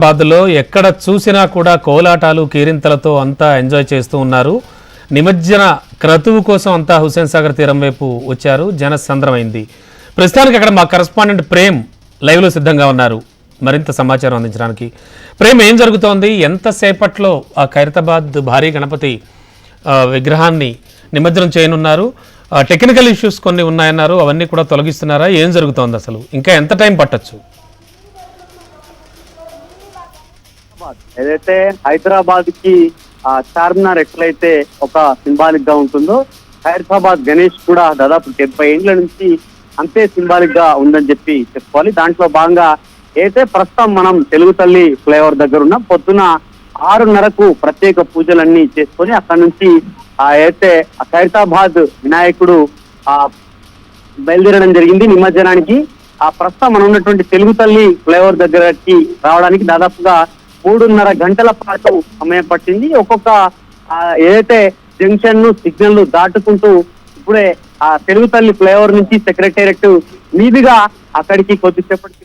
హైదరాబాద్లో ఎక్కడ చూసినా కూడా కోలాటాలు కీరింతలతో అంతా ఎంజాయ్ చేస్తూ ఉన్నారు. నిమజ్జన క్రతువు కోసం అంతా హుస్సేన్ సాగర్ తీరం వైపు వచ్చారు. జనసంద్రమైంది. ప్రస్తుతానికి అక్కడ మా కరస్పాండెంట్ ప్రేమ్ లైవ్లో సిద్ధంగా ఉన్నారు. మరింత సమాచారం అందించడానికి. ప్రేమ్ ఏం జరుగుతోంది? ఎంతసేపట్లో ఆ ఖైరతాబాద్ భారీ గణపతి విగ్రహాన్ని నిమజ్జనం చేయనున్నారు? టెక్నికల్ ఇష్యూస్ కొన్ని ఉన్నాయన్నారు. అవన్నీ కూడా తొలగిస్తున్నారా? ఏం జరుగుతోంది అసలు? ఇంకా ఎంత టైం పట్టొచ్చు? ఏదైతే హైదరాబాద్కి ఆ చార్మినార్ ఎట్లయితే ఒక సింబాలిక్గా ఉంటుందో హైదరాబాద్ గణేష్ కూడా దాదాపు డెబ్బై ఏండ్ల నుంచి అంతే సింబాలిక్గా ఉందని చెప్పి చెప్పుకోవాలి. దాంట్లో భాగంగా అయితే ప్రస్తుతం మనం తెలుగు తల్లి ఫ్లైఓవర్ దగ్గర ఉన్నాం పొద్దున ఆరున్నరకు ప్రత్యేక పూజలన్నీ చేసుకొని అక్కడ నుంచి ఆ అయితే ఖైరతాబాద్ వినాయకుడు ఆ బయలుదేరడం జరిగింది నిమజ్జనానికి. ఆ ప్రస్తుతం మనం ఉన్నటువంటి తెలుగు తల్లి ఫ్లైఓవర్ దగ్గరకి రావడానికి దాదాపుగా మూడున్నర గంటల పాటు సమయం పట్టింది. ఒక్కొక్క ఏదైతే జంక్షన్ను సిగ్నల్ను దాటుకుంటూ ఇప్పుడే ఆ తెలుగు తల్లి ఫ్లైఓవర్ నుంచి సెక్రటేరియట్ మీదుగా అక్కడికి కొద్దిసేపటి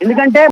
ఎందుకంటే